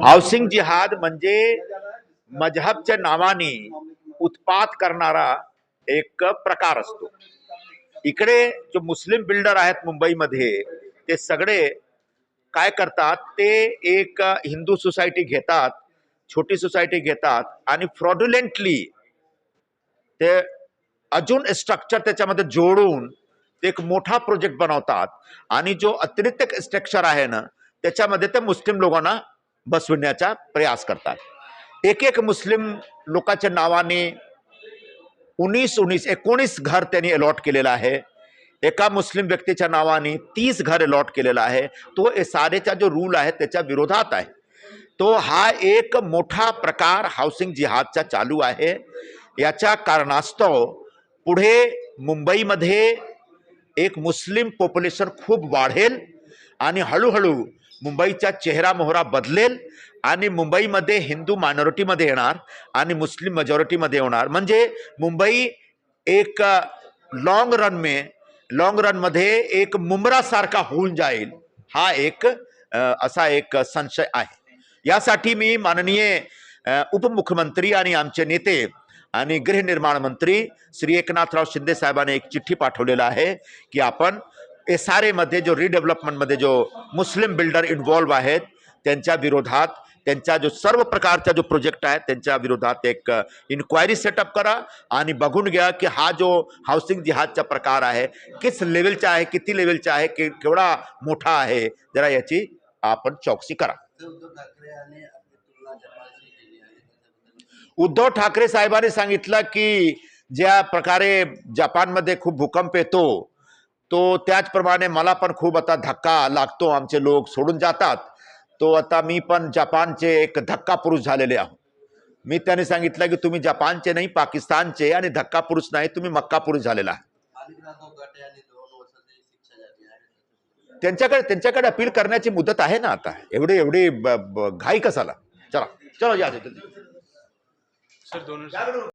Housing जिहाद म्हणजे मजहबच्या नावाने उत्पात करणारा एक प्रकार असतो. इकडे जो मुस्लिम बिल्डर आहेत मुंबईमध्ये ते सगळे काय करतात ते एक हिंदू सोसायटी घेतात छोटी सोसायटी घेतात आणि फ्रॉड्युलेंटली ते अजून स्ट्रक्चर त्याच्यामध्ये जोडून एक मोठा प्रोजेक्ट बनवतात. आणि जो अतिरिक्त स्ट्रक्चर आहे ना त्याच्यामध्ये ते मुस्लिम लोकांना बसविण्याचा प्रयास करतात. एक एक मुस्लिम लोकांच्या नावाने उन्नीस उन्नीस एकोणीस घर त्यांनी अलॉट केलेलं आहे. एका मुस्लिम व्यक्तीच्या नावाने तीस घर अलॉट केलेलं आहे. तो ए सारेचा जो रूल आहे त्याच्या विरोधात आहे. तो हा एक मोठा प्रकार हाऊसिंग जिहादचा चालू आहे. याच्या कारणास्तव पुढे मुंबईमध्ये एक मुस्लिम पॉप्युलेशन खूप वाढेल आणि हळूहळू मुंबईचा चेहरा मोहरा बदलेल आणि मुंबईमध्ये हिंदू मायनॉरिटीमध्ये येणार आणि मुस्लिम मेजॉरिटीमध्ये होणार म्हणजे मुंबई एक लॉंग रन में लॉंग रनमध्ये एक मुंबरासारखा होऊन जाईल. हा एक असा एक संशय आहे. यासाठी मी माननीय उपमुख्यमंत्री आणि आमचे नेते आणि गृहनिर्माण मंत्री श्री एकनाथराव शिंदे साहेबांनी एक चिठ्ठी पाठवलेला आहे की आपण एस आर एमध्ये जो रिडेव्हलपमेंटमध्ये जो मुस्लिम बिल्डर इन्व्हॉल्व्ह आहेत त्यांच्या विरोधात त्यांच्या जो सर्व प्रकारचा जो प्रोजेक्ट आहे त्यांच्या विरोधात एक इन्क्वायरी सेटअप करा आणि बघून घ्या की हा जो हाऊसिंग जिहाजचा प्रकार आहे किस लेवलचा आहे किती लेवलचा आहे की केवढा मोठा आहे जरा याची आपण चौकशी करा उद्धव ठाकरे आणि आपली तुलना जपानशी केली आहे त्याच्याबद्दल उद्धव ठाकरे साहेबांनी सांगितलं की ज्या प्रकारे जपानमध्ये खूप भूकंप येतो तो त्याचप्रमाणे मला पण खूप आता धक्का लागतो. आमचे लोक सोडून जातात. तो आता मी पण जपानचे एक धक्का पुरुष झालेले आहो. मी त्याने सांगितलं की तुम्ही जपानचे नाही पाकिस्तानचे आणि धक्का पुरुष नाही तुम्ही मक्का पुरुष झालेला आहे त्यांच्याकडे त्यांच्याकडे अपील करण्याची मुदत आहे ना आता? एवढी एवढी ब- ब- घाई कसाला चला चलो या. सर दोन वर्ष